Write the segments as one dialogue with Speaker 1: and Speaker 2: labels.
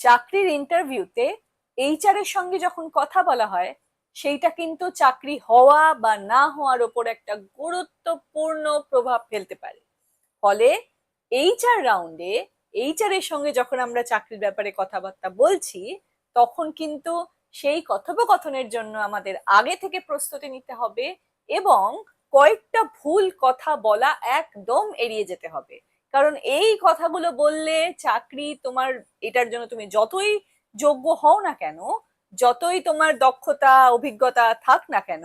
Speaker 1: চাকরির ইন্টারভিউতে এইচআর এর সঙ্গে যখন কথা বলা হয়, সেইটা কিন্তু চাকরি হওয়া বা না হওয়ার ওপর একটা গুরুত্বপূর্ণ প্রভাব ফেলতে পারে। ফলে এইচআর রাউন্ডে এইচআর এর সঙ্গে যখন আমরা চাকরির ব্যাপারে কথাবার্তা বলছি, তখন কিন্তু সেই কথোপকথনের জন্য আমাদের আগে থেকে প্রস্তুতি নিতে হবে এবং কয়েকটা ভুল কথা বলা একদম এড়িয়ে যেতে হবে। কারণ এই কথাগুলো বললে চাকরি তোমার এটার জন্য তুমি যতই যোগ্য হও না কেন, যতই তোমার দক্ষতা, অভিজ্ঞতা থাক না কেন,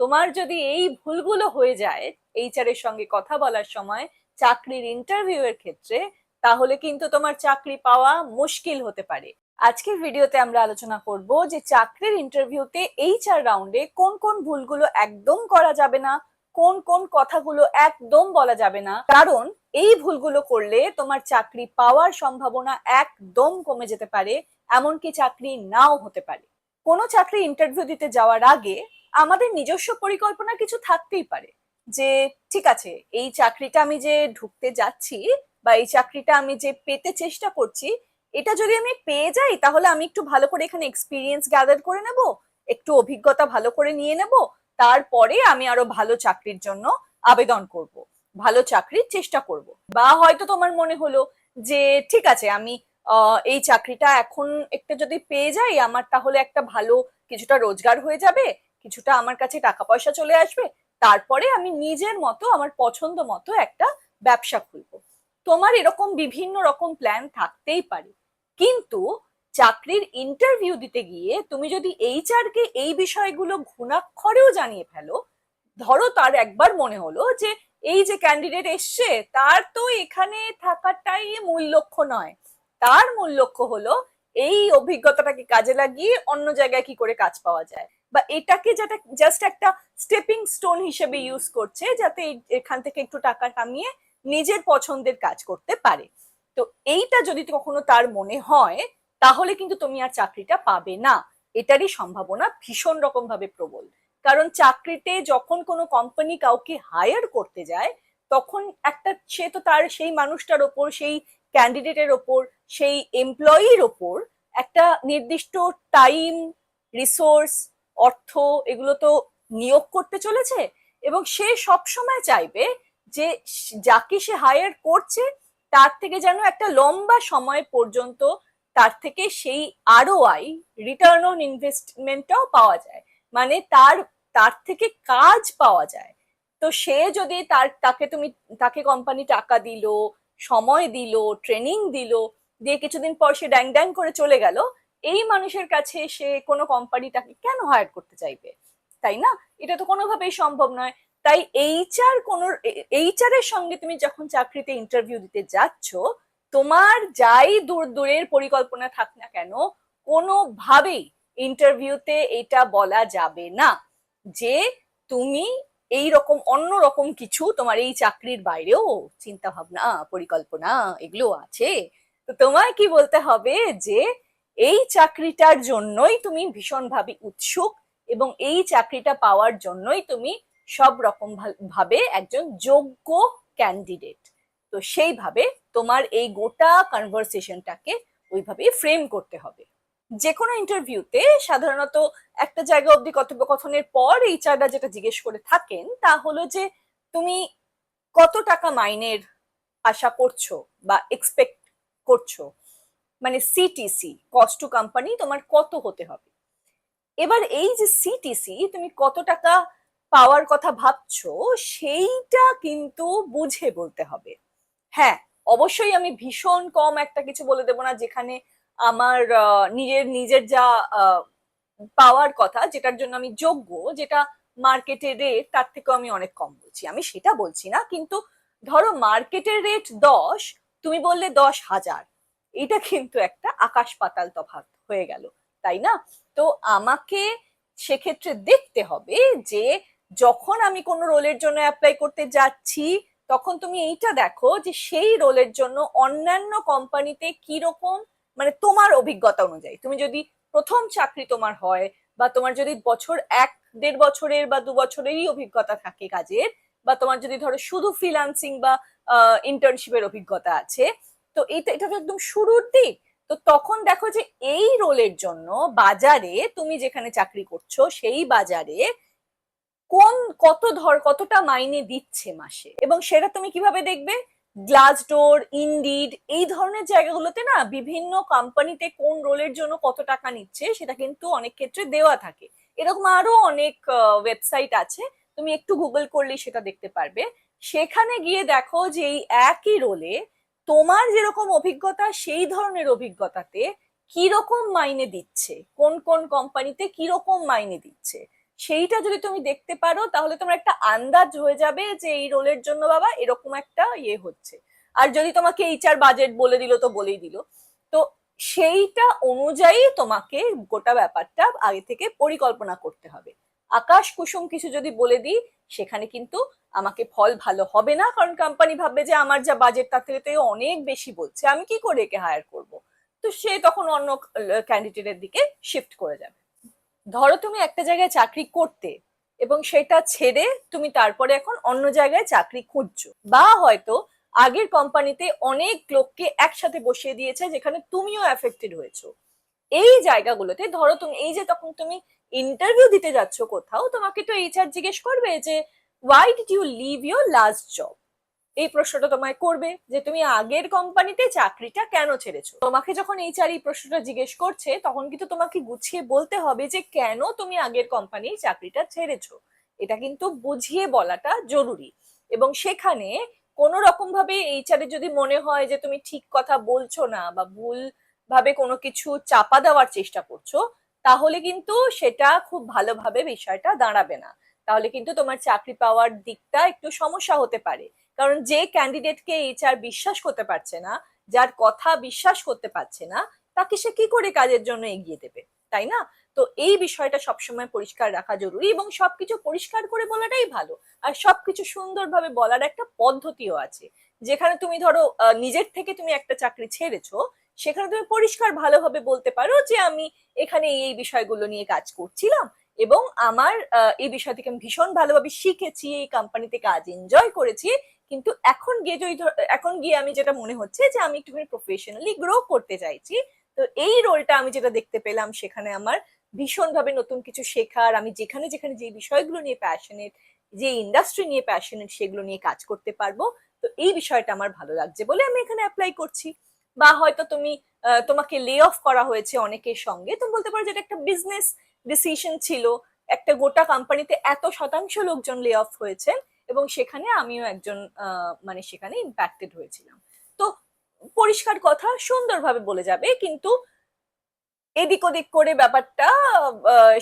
Speaker 1: তোমার যদি এই ভুলগুলো হয়ে যায় এইচআর এর সঙ্গে কথা বলার সময় চাকরির ইন্টারভিউ এর ক্ষেত্রে, তাহলে কিন্তু তোমার চাকরি পাওয়া মুশকিল হতে পারে। আজকের ভিডিওতে আমরা আলোচনা করব যে চাকরির ইন্টারভিউতে এইচআর রাউন্ডে কোন কোন ভুলগুলো একদম করা যাবে না কোন কোন কথাগুলো একদম বলা যাবে না। কারণ এই ভুলগুলো করলে তোমার চাকরি পাওয়ার সম্ভাবনা একদম কমে যেতে পারে, এমনকি চাকরি নাও হতে পারে। কোনো চাকরি ইন্টারভিউ দিতে যাওয়ার আগে আমাদের নিজস্ব পরিকল্পনা কিছু থাকতেই পারে যে, ঠিক আছে, এই চাকরিটা আমি যে ঢুকতে যাচ্ছি বা এই চাকরিটা আমি যে পেতে চেষ্টা করছি, এটা যদি আমি পেয়ে যাই, তাহলে আমি একটু ভালো করে এখানে এক্সপিরিয়েন্স গ্যাদার করে নেব, একটু অভিজ্ঞতা ভালো করে নিয়ে নেব তারপরে আমি আরও ভালো চাকরির জন্য আবেদন করব। ভালো চাকরির চেষ্টা করব। বা হয়তো তোমার মনে হলো যে, ঠিক আছে, আমি এই চাকরিটা এখন একটা যদি পেয়ে যাই, আমার তাহলে একটা ভালো কিছুটা রোজগার হয়ে যাবে, কিছুটা আমার কাছে টাকা পয়সা চলে আসবে, তারপরে আমি নিজের মতো, আমার পছন্দ মতো একটা ব্যবসা খুলবো। তোমার এরকম বিভিন্ন রকম প্ল্যান থাকতেই পারে। কিন্তু চাকরির ইন্টারভিউ দিতে গিয়ে তুমি যদি এইচআর কে এই বিষয়গুলো ঘুণাক্ষরেও জানিয়ে ফেলো, ধরো তার একবার মনে হলো যে এই যে ক্যান্ডিডেট এসছে, তার তো এখানে থাকাটাই মূল লক্ষ্য নয়। তার মূল লক্ষ্য হলো এই অভিজ্ঞতাটাকে কাজে লাগিয়ে অন্য জায়গায় কি করে কাজ পাওয়া যায়। বা এটাকে যেটা জাস্ট একটা স্টেপিং স্টোন হিসেবে ইউজ করছে যাতে এখান থেকে একটু টাকা কামিয়ে নিজের পছন্দের কাজ করতে পারে। তো এইটা যদি কখনো তার মনে হয় তাহলে কিন্তু তুমি আর চাকরিটা পাবে না। এটারই সম্ভাবনা ভীষণ রকম ভাবে প্রবল। কারণ চাকরিতে যখন কোনো কোম্পানি কাউকে হায়ার করতে যায়, তখন একটা সে তো তার সেই মানুষটার ওপর, সেই ক্যান্ডিডেটের ওপর, সেই এমপ্লয়ির ওপর একটা নির্দিষ্ট টাইম রিসোর্স অর্থ এগুলো তো নিয়োগ করতে চলেছে এবং সে সব সময় চাইবে যে যাকে সে হায়ার করছে, তার থেকে যেন একটা লম্বা সময় পর্যন্ত তার থেকে সেই আরও আই রিটার্ন অন ইনভেস্টমেন্টটাও পাওয়া যায়। মানে তার তার থেকে কাজ পাওয়া যায়। তো সে যদি তার, তাকে তুমি, তাকে কোম্পানি টাকা দিল, সময় দিল ট্রেনিং দিল, দিয়ে কিছুদিন পর সে ড্যাং ড্যাং করে চলে গেল, এই মানুষের কাছে সে কোনো কোম্পানি তাকে কেন হায়ার করতে চাইবে? তাই না? এটা তো কোনোভাবেই সম্ভব নয়। তাই এইচআর কোন এইচআর এর সঙ্গে তুমি যখন চাকরিতে ইন্টারভিউ দিতে যাচ্ছ তোমার যাই দূর দূরের পরিকল্পনা থাক না কেন, কোনোভাবেই ইন্টারভিউতে এটা বলা যাবে না যে তুমি এই রকম, অন্য রকম কিছু তোমার এই চাকরির বাইরেও চিন্তা ভাবনা পরিকল্পনা এগুলো আছে। তো তোমায় কি বলতে হবে যে এই চাকরিটার জন্যই তুমি ভীষণভাবে উৎসুক এবং এই চাকরিটা পাওয়ার জন্যই তুমি সব রকম ভাবে একজন যোগ্য ক্যান্ডিডেট তো সেইভাবে তোমার এই গোটা কনভারসেশনটাকে ওইভাবে ফ্রেম করতে হবে। যে কোনো ইন্টারভিউতে সাধারণত একটা জায়গা অবধি কথোপকথনের পর এই এইচআররা যেটা জিজ্ঞেস করে থাকেন তা হলো যে, তুমি কত টাকা মাইনের আশা করছ বা এক্সপেক্ট করছ? মানে সিটিসি কস্ট টু কোম্পানি তোমার কত হতে হবে? এবার এই যে সিটিসি তুমি কত টাকা পাওয়ার কথা ভাবছ, সেইটা কিন্তু বুঝে বলতে হবে। হ্যাঁ অবশ্যই আমি ভীষণ কম একটা কিছু বলে দেবো না, যেখানে আমার নিজের নিজের যা পাওয়ার কথা যেটার জন্য আমি যোগ্য, যেটা মার্কেটের রেট তার থেকেও আমি অনেক কম বলছি। আমি সেটা বলছি না, কিন্তু ধরো মার্কেটের রেট দশ, তুমি বললে দশ হাজার, এটা কিন্তু একটা আকাশ পাতাল তফাৎ হয়ে গেল, তাই না? তো আমাকে সেক্ষেত্রে দেখতে হবে যে যখন আমি কোনো রোলের জন্য অ্যাপ্লাই করতে যাচ্ছি তখন তুমি এইটা দেখো যে সেই রোলের জন্য অন্যান্য কোম্পানিতে কীরকম মানে তোমার অভিজ্ঞতা অনুযায়ী। তুমি যদি প্রথম চাকরি তোমার হয় বা তোমার যদি বছর এক, দেড় বছরের বা দু বছরেরই অভিজ্ঞতা থাকে কাজের বা তোমার যদি ধরো শুধু ফ্রিল্যান্সিং বা ইন্টার্নশিপের অভিজ্ঞতা আছে, তো এটা এটা একদম শুরুর দিক। তো তখন দেখো যে এই রোলের জন্য বাজারে তুমি যেখানে চাকরি করছ, সেই বাজারে কোন কত ধর, কতটা মাইনে দিচ্ছে মাসে? এবং সেটা তুমি কীভাবে দেখবে? গ্লাসডোর ইন্ডিড এই ধরনের জায়গাগুলোতে না বিভিন্ন কোম্পানিতে কোন রোলের জন্য কত টাকা নিচ্ছে সেটা কিন্তু অনেক ক্ষেত্রে দেওয়া থাকে। এরকম আরও অনেক ওয়েবসাইট আছে। তুমি একটু গুগল করলেই সেটা দেখতে পারবে। সেখানে গিয়ে দেখো যে এই একই রোলে তোমার যেরকম অভিজ্ঞতা, সেই ধরনের অভিজ্ঞতাতে কীরকম মাইনে দিচ্ছে? কোন কোন কোম্পানিতে কীরকম মাইনে দিচ্ছে? সেইটা যদি তুমি দেখতে পারো, তাহলে তোমার একটা আন্দাজ হয়ে যাবে যে এই রোলের জন্য বাবা এরকম একটা ইয়ে হচ্ছে। আর যদি তোমাকে এইচআর বাজেট বলে দিল তো বলেই দিল। তো সেইটা অনুযায়ী তোমাকে গোটা ব্যাপারটা আগে থেকে পরিকল্পনা করতে হবে। আকাশ কুসুম কিছু যদি বলে দিই, সেখানে কিন্তু আমাকে ফল ভালো হবে না। কারণ কোম্পানি ভাববে যে আমার যা বাজেট তার থেকে অনেক বেশি বলছে। আমি কি করে একে হায়ার করব? তো সে তখন অন্য ক্যান্ডিডেটের দিকে শিফট করে যাবে। ধরো তুমি একটা জায়গায় চাকরি করতে এবং সেটা ছেড়ে তুমি তারপরে এখন অন্য জায়গায় চাকরি খুঁজছো। বা হয়তো আগের কোম্পানিতে অনেক লোককে একসাথে বসিয়ে দিয়েছে যেখানে তুমিও এফেক্টেড হয়েছো। এই জায়গাগুলোতে ধরো তুমি, এই যে তখন তুমি ইন্টারভিউ দিতে যাচ্ছ কোথাও, তোমাকে তো এইচআর জিজ্ঞেস করবে যে why did you leave your last job এই প্রশ্নটা তোমায় করবে যে তুমি আগের কোম্পানিতে চাকরিটা কেন ছেড়েছো? তোমাকে যখন এইচআর এই প্রশ্নটা জিজ্ঞেস করছে, তখন কিন্তু তোমাকে গুছিয়ে বলতে হবে যে কেন তুমি আগের কোম্পানির চাকরিটা ছেড়েছো। এটা কিন্তু বুঝিয়ে বলাটা জরুরি। এবং সেখানে কোনো রকম ভাবে এইচআর যদি মনে হয় যে তুমি ঠিক কথা বলছো না বা ভুল ভাবে কোনো কিছু চাপা দেওয়ার চেষ্টা করছ, তাহলে কিন্তু সেটা খুব ভালোভাবে বিষয়টা দাঁড়াবে না। তাহলে কিন্তু তোমার চাকরি পাওয়ার দিকটা একটু সমস্যা হতে পারে। কারণ যে ক্যান্ডিডেটকে এইচআর বিশ্বাস করতে পারছে না, যার কথা বিশ্বাস করতে পারছে না, তাকে সে কি করে কাজের জন্য এগিয়ে দেবে, তাই না? তো এই বিষয়টা সবসময় পরিষ্কার রাখা জরুরি এবং সবকিছু পরিষ্কার করে বলাটাই ভালো। আর সবকিছু সুন্দরভাবে বলার একটা পদ্ধতিও আছে। যেখানে তুমি ধরো নিজের থেকে তুমি একটা চাকরি ছেড়েছো, সেখানে তুমি পরিষ্কার ভালোভাবে বলতে পারো যে আমি এখানে এই এই বিষয়গুলো নিয়ে কাজ করছিলাম এবং আমার এই বিষয় থেকে আমি ভীষণ ভালোভাবে শিখেছি, এই কোম্পানিতে কাজ এনজয় করেছি। কিন্তু এখন গিয়ে যদি এখন গিয়ে আমি যেটা মনে হচ্ছে যে আমি একটুখানি প্রফেশনালি গ্রো করতে চাইছি, তো এই রোলটা আমি যেটা দেখতে পেলাম সেখানে আমার ভীষণভাবে নতুন কিছু শেখার, আমি যেখানে যেখানে যে বিষয়গুলো নিয়ে প্যাশনেট যে ইন্ডাস্ট্রি নিয়ে প্যাশনেট সেগুলো নিয়ে কাজ করতে পারব, তো এই বিষয়টা আমার ভালো লাগছে বলে আমি এখানে অ্যাপ্লাই করছি। বা হয়তো তুমি তোমাকে লে অফ করা হয়েছে অনেকের সঙ্গে, তুমি বলতে পারো যে এটা একটা বিজনেস ডিসিশন ছিল একটা গোটা কোম্পানিতে এত শতাংশ লোকজন লে অফ হয়েছে এবং সেখানে আমিও একজন মানে সেখানে ইম্প্যাক্টেড হয়েছিলাম। তো পরিষ্কার কথা, সুন্দরভাবে বলে যাবে, কিন্তু এদিক ওদিক করে ব্যাপারটা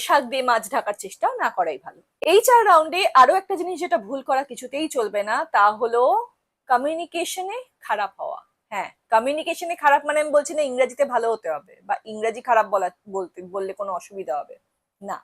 Speaker 1: শাক দিয়ে মাছ ঢাকার চেষ্টা না করাই ভালো। এই চার রাউন্ডে আরও একটা জিনিস যেটা ভুল করা কিছুতেই চলবে না, তা হলো কমিউনিকেশনে খারাপ হওয়া। হ্যাঁ কমিউনিকেশনে খারাপ মানে আমি বলছি না ইংরাজিতে ভালো হতে হবে, বা ইংরাজি খারাপ বলা, বলতে, বললে কোনো অসুবিধা হবে। না।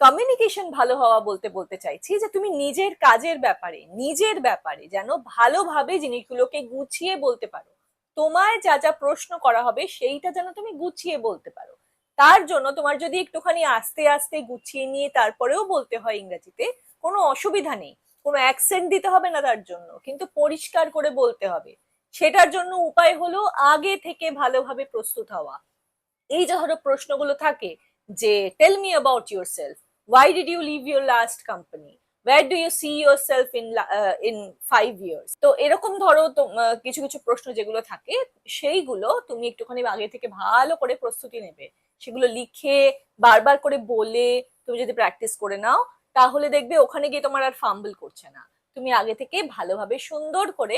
Speaker 1: কমিউনিকেশন ভালো হওয়া বলতে বলতে চাইছি যে তুমি নিজের কাজের ব্যাপারে, নিজের ব্যাপারে যেন ভালোভাবে জিনিসগুলোকে গুছিয়ে বলতে পারো। তোমায় যা যা প্রশ্ন করা হবে সেইটা যেন তুমি গুছিয়ে বলতে পারো। তার জন্য তোমার যদি একটুখানি আস্তে আস্তে গুছিয়ে নিয়ে তারপরেও বলতে হয় ইংরেজিতে, কোনো অসুবিধা নেই। কোনো অ্যাকসেন্ট দিতে হবে না তার জন্য, কিন্তু পরিষ্কার করে বলতে হবে। সেটার জন্য উপায় হলো আগে থেকে ভালোভাবে প্রস্তুত হওয়া। এই যে ধরো প্রশ্নগুলো থাকে যে tell me about yourself why did you leave your last company where do you see yourself in in five years তো এরকম ধরো কিছু কিছু প্রশ্ন যেগুলো থাকে, সেইগুলো তুমি একটুখানি আগে থেকে ভালো করে প্রস্তুতি নেবে। সেগুলো লিখে, বারবার করে বলে তুমি যদি প্র্যাকটিস করে নাও, তাহলে দেখবে ওখানে গিয়ে তোমার আর ফাম্বল করছে না। তুমি আগে থেকে ভালোভাবে সুন্দর করে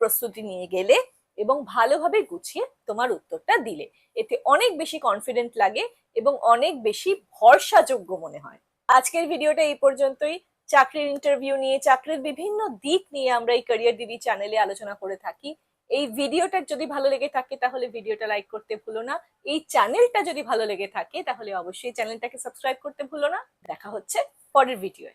Speaker 1: প্রস্তুতি নিয়ে গেলে এবং ভালোভাবে গুছিয়ে তোমার উত্তরটা দিলে। এতে অনেক বেশি কনফিডেন্ট লাগে এবং অনেক বেশি ভরসাযোগ্য মনে হয়। আজকের ভিডিওটা এই পর্যন্তই। চাকরির ইন্টারভিউ নিয়ে, চাকরির বিভিন্ন দিক নিয়ে আমরা এই ক্যারিয়ার দিদি চ্যানেলে আলোচনা করে থাকি। এই ভিডিওটা যদি ভালো লেগে থাকে তাহলে ভিডিওটা লাইক করতে ভুলো না। এই চ্যানেলটা যদি ভালো লেগে থাকে তাহলে অবশ্যই চ্যানেলটাকে সাবস্ক্রাইব করতে ভুলো না। দেখা হচ্ছে পরের ভিডিওয়ে